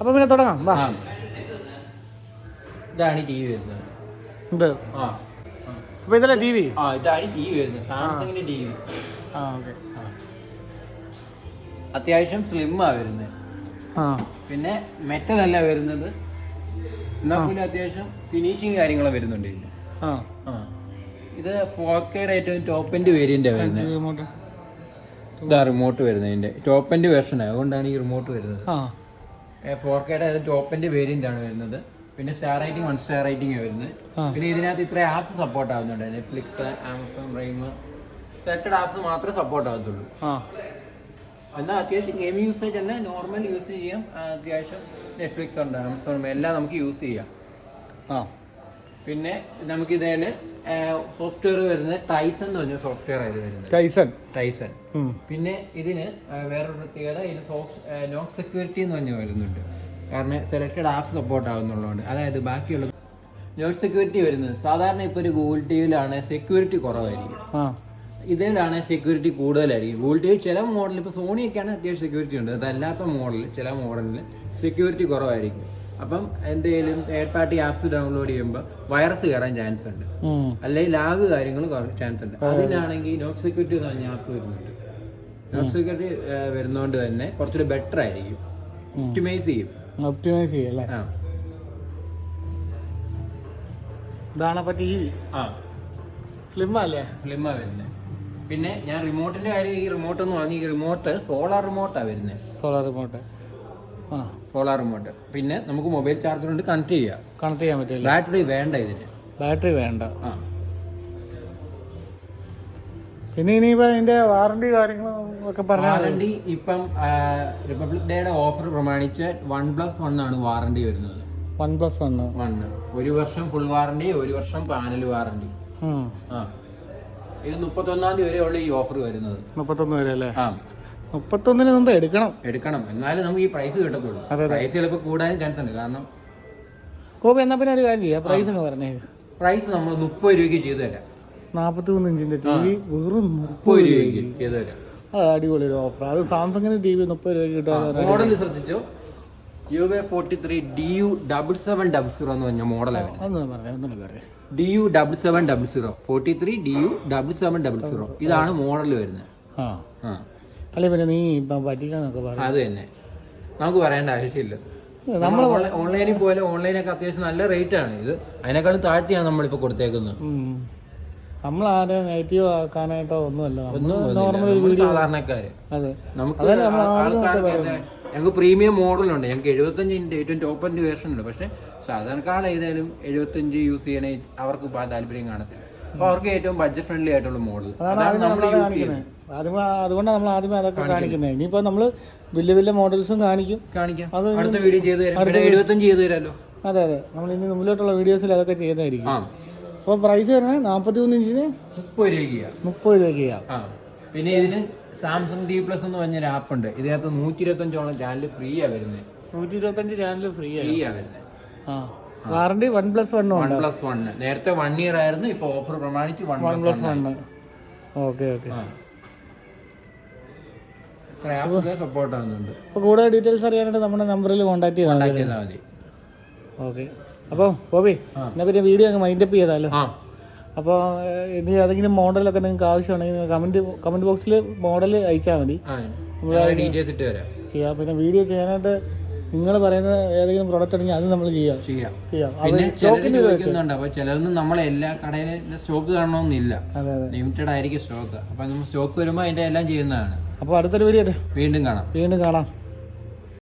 അപ്പോൾ പിന്നെ തുടങ്ങാം. വാ. ഇതാണ് ടി വി വരുന്നത്. ഇത് ആ. അപ്പോൾ ഇതല്ലേ ടി വി? ആ ഇതാണ് ടി വി വരുന്നത്. സാംസങ്ങിന്റെ ടി വി. ആ ഓക്കെ. അത്യാവശ്യം സ്ലിം ആ വരുന്നത്. ആ. പിന്നെ മെറ്റൽ അല്ല വരുന്നത് എന്നാൽ അത്യാവശ്യം ഫിനിഷിങ് കാര്യങ്ങളും വരുന്നുണ്ട് ഇതിന് ആ. ആ. ഇത് ഫോർ കെയുടെ ഏറ്റവും ടോപ്പ് എൻഡ് വേരിയന്റ് വരുന്നത്. റിമോട്ട് ഇതാ റിമോട്ട് വരുന്നതിന്റെ ടോപ്പ് എൻഡ് വേർഷൻ അതുകൊണ്ടാണ് ഈ റിമോട്ട് വരുന്നത്. ആ. ഫോർ കെയുടെ ടോപ്പ് എൻഡ് വേരിയന്റ് ആണ് വരുന്നത്. പിന്നെ star rating one star rating വരുന്നത്. പിന്നെ ഇതിനകത്ത് ഇത്ര ആപ്സ് സപ്പോർട്ട് ആവുന്നുണ്ട്. നെറ്റ്ഫ്ലിക്സ് ആമസോൺ പ്രൈം സെറ്റഡ് ആപ്സ് മാത്രമേ സപ്പോർട്ട് ആവത്തുള്ളൂ. എന്നാൽ അത്യാവശ്യം ഗെയിം യൂസേജ് തന്നെ നോർമൽ യൂസ് ചെയ്യാം. അത്യാവശ്യം നെറ്റ്ഫ്ലിക്സ് ഉണ്ട് ആമസോൺ എല്ലാം നമുക്ക് യൂസ് ചെയ്യാം. ആ. പിന്നെ നമുക്ക് ഇതേന് സോഫ്റ്റ്വെയർ വരുന്നത് ടൈസൺ എന്ന് പറഞ്ഞ സോഫ്റ്റ്വെയർ ആയത് വരുന്നത്. ടൈസൺ ടൈസൺ പിന്നെ ഇതിന് വേറൊരു പ്രത്യേകത ഇതിന് സോഫ്റ്റ് നോക്ക് സെക്യൂരിറ്റി എന്ന് പറഞ്ഞ് വരുന്നുണ്ട്. കാരണം സെലക്റ്റഡ് ആപ്സ് സപ്പോർട്ട് ആകുന്നുള്ളതുകൊണ്ട് അതായത് ബാക്കിയുള്ള നോട്ട് സെക്യൂരിറ്റി വരുന്നത് സാധാരണ ഇപ്പോൾ ഒരു ഗൂഗിൾ ടി വിയിലാണ് സെക്യൂരിറ്റി കുറവായിരിക്കും. ഇതിലാണ് സെക്യൂരിറ്റി കൂടുതലായിരിക്കും. ഗൂഗിൾ ടി വി ചില മോഡൽ ഇപ്പോൾ സോണിയൊക്കെയാണ് അത്യാവശ്യം സെക്യൂരിറ്റി ഉണ്ട്. അതല്ലാത്ത മോഡലിൽ ചില മോഡലിൽ സെക്യൂരിറ്റി കുറവായിരിക്കും. അപ്പം എന്തെങ്കിലും തേർഡ് പാർട്ടി ആപ്സ് ഡൗൺലോഡ് ചെയ്യുമ്പോൾ വൈറസ് കയറാൻ ചാൻസ് ഉണ്ട്. അല്ലെങ്കിൽ ലാഗ് കാര്യങ്ങൾ ചാൻസ് ഉണ്ട്. അതിനാണെങ്കിൽ നോട്ട് സെക്യൂരിറ്റി എന്ന് പറഞ്ഞ ആപ്പ് വരുന്നുണ്ട്. നോട്ട് സെക്യൂരിറ്റി വരുന്നതുകൊണ്ട് തന്നെ കുറച്ചുകൂടി ബെറ്റർ ആയിരിക്കും. ഒപ്റ്റിമൈസ് ചെയ്യും. ഒപ്റ്റിമൈസ് ചെയ്യും അല്ലേ? ആ. ഇതാണ് അപ്പോൾ ടി വി ആ. സ്ലിം അല്ലേ? സ്ലിമ്മാ വരുന്നത് പിന്നെ ഞാൻ റിമോട്ടിന്റെ കാര്യം ഈ റിമോട്ട് എന്ന് പറഞ്ഞ ഈ റിമോട്ട് സോളാർ റിമോട്ടാണ് വരുന്നത് സോളാർ റിമോട്ട് സോളാർ റിമോട്ട് പിന്നെ നമുക്ക് മൊബൈൽ ചാർജർ കൊണ്ട് കണക്ട് ചെയ്യാം. കണക്ട് ചെയ്യാൻ പറ്റില്ല. ബാറ്ററി വേണ്ട ഇതിന്. ബാറ്ററി വേണ്ട. ആ. പിന്നെ ഇനിയിപ്പോൾ അതിന്റെ വാറണ്ടി കാര്യങ്ങളൊക്കെ പറഞ്ഞു പറഞ്ഞാൽ വാറണ്ടി ഇപ്പം റിപ്പബ്ലിക് ഡേയുടെ ഓഫർ പ്രമാണിച്ച് വൺ പ്ലസ് വൺ ആണ് വാറണ്ടി വരുന്നത്. വൺ പ്ലസ് വൺ വൺ ഒരു വർഷം ഫുൾ വാറണ്ടി ഒരു വർഷം പാനൽ വാറണ്ടി ആ. ഇത് മുപ്പത്തൊന്നാം തീയതി വരെയുള്ള ഈ ഓഫർ വരുന്നത്. മുപ്പത്തൊന്ന് വരെ അല്ലേ? ആ. മുപ്പത്തൊന്നിന് മുമ്പ് എടുക്കണം. എടുക്കണം. എന്നാലും നമുക്ക് ഈ പ്രൈസ് കിട്ടത്തുള്ളൂ. പ്രൈസ് ചിലപ്പോൾ കൂടാനും ചാൻസ് ഉണ്ട്. കാരണം കോപ്പി എന്നാ പിന്നെ ഒരു കാര്യം ചെയ്യാം. പ്രൈസ് എന്ന് പറഞ്ഞേ. പ്രൈസ് നമ്മൾ മുപ്പത് രൂപയ്ക്ക് ചെയ്തു തരാം. നാൽപ്പത്തി മൂന്ന് ഇഞ്ചിന്റെ ടി വി വെറും മുപ്പത് രൂപയ്ക്ക് ചെയ്തു തരാം. അത് അടിപൊളി ഒരു ഓഫർ അത് സാംസങ്ങിന് ടി വി മുപ്പത് രൂപയ്ക്ക് കിട്ടാൻ മോഡൽ ശ്രദ്ധിച്ചോ? U A forty three D U double seven double zero എന്ന് പറഞ്ഞ മോഡലാണ് D U double seven double zero forty three D U double seven double zero ഇതാണ് മോഡൽ വരുന്നത്. ആ. ആ. അല്ലെ പിന്നെ നീ ഇപ്പം പറ്റിക്കാന്നൊക്കെ പറയാം. അത് തന്നെ. നമുക്ക് പറയേണ്ട ആവശ്യമില്ല. നമ്മൾ ഓൺലൈനിൽ പോലെ ഓൺലൈനൊക്കെ അത്യാവശ്യം നല്ല റേറ്റ് ആണ് ഇത് അതിനേക്കാളും താഴ്ത്തിയാണ് നമ്മളിപ്പോൾ കൊടുത്തേക്കുന്നത്. നമ്മൾ ആരെ നെഗറ്റീവ് ആക്കാനായിട്ടോ ഒന്നുമല്ല. നോർമൽ വീഡിയോ സാധാരണക്കാര്. അതെ. നമുക്ക് ഞങ്ങൾക്ക് പ്രീമിയം മോഡലുണ്ട് ഞങ്ങൾക്ക് എഴുപത്തഞ്ചിന്റെ ഏറ്റവും ടോപ്പ് വേർഷൻ ഉണ്ട്. പക്ഷേ സാധാരണക്കാർ ഏതായാലും എഴുപത്തഞ്ച് യൂസ് ചെയ്യണേ അവർക്ക് താല്പര്യം കാണത്തില്ല. അപ്പോൾ അവർക്ക് ഏറ്റവും ബഡ്ജറ്റ് ഫ്രണ്ട്ലി ആയിട്ടുള്ള മോഡൽ അതാണ് നമ്മൾ യൂസ് ചെയ്യുന്നത്. അതുകൊണ്ടാണ് നമ്മൾ ആദ്യമേ അതൊക്കെ കാണിക്കുന്നത്. ഇനിയിപ്പോൾ നമ്മൾ വലിയ വലിയ മോഡൽസും കാണിക്കും. കാണിക്കാം. അത് അടുത്ത വീഡിയോ ചെയ്തു തരാം. പിന്നെ എഴുപത്തഞ്ച് ചെയ്ത് തരാമല്ലോ അതെ അതെ. നമ്മൾ ഇനി മുമ്പിലോട്ടുള്ള വീഡിയോസിൽ അതൊക്കെ ചെയ്യുന്നതായിരിക്കും. അപ്പൊ അപ്പോൾ പ്രൈസ് വരുന്നത് നാൽപ്പത്തി മൂന്ന് ഇഞ്ചിന് മുപ്പത് രൂപയ്ക്ക് മുപ്പത് രൂപയ്ക്ക് പിന്നെ ഇതിന് സാംസങ് ടി പ്ലസ് എന്ന് പറഞ്ഞൊരു ആപ്പ് ഉണ്ട്. ഇതിനകത്ത് നൂറ്റി ഇരുപത്തഞ്ചോളം ചാനൽ ഫ്രീ ആ വരുന്നത് നൂറ്റി ഇരുപത്തഞ്ച് ചാനൽ ഫ്രീ ആണ്. ഫ്രീ ആ വരുന്നത് ആ. Warranty one plus one one plus one. നേരത്തെ വൺ ഇയർ ആയിരുന്നു ഇപ്പൊ ഓഫർ പ്രമാണിച്ച് one one plus one okay okay. Support ആവുന്നുണ്ട്. അപ്പോൾ കൂടുതൽ ഡീറ്റെയിൽസ് അറിയാനായിട്ട് നമ്മുടെ നമ്പറിൽ കോൺടാക്ട് ചെയ്താൽ മതി ഓക്കെ. അപ്പോൾ ബോബി എന്നാൽ പിന്നെ വീഡിയോ അങ്ങ് മൈൻഡപ്പ് ചെയ്താലോ? അപ്പോൾ ഇനി ഏതെങ്കിലും മോഡലൊക്കെ നിങ്ങൾക്ക് ആവശ്യമാണെങ്കിൽ കമന്റ് കമന്റ് ബോക്സിൽ മോഡൽ അയച്ചാൽ മതി. ഡീറ്റെയിൽസ് ഇട്ട് തരാം ചെയ്യാം. പിന്നെ വീഡിയോ ചെയ്യാനായിട്ട് നിങ്ങൾ പറയുന്ന ഏതെങ്കിലും പ്രോഡക്റ്റ് ഉണ്ടെങ്കിൽ അത് നമ്മൾ ചെയ്യാം. ചെയ്യാം. ചെയ്യാം. പിന്നെ ചിലർ ചോദിക്കുന്നുണ്ട് അപ്പൊ ചിലതൊന്നും നമ്മളെ എല്ലാ കടയിലെ സ്റ്റോക്ക് കാണണമെന്നില്ല. അതെ അതെ. ലിമിറ്റഡ് ആയിരിക്കും സ്റ്റോക്ക് അപ്പൊ നമ്മൾ സ്റ്റോക്ക് വരുമ്പോൾ അതിന്റെ എല്ലാം ചെയ്യുന്നതാണ്. അപ്പോൾ അടുത്തൊരു വീഡിയോ വീണ്ടും കാണാം. വീണ്ടും കാണാം.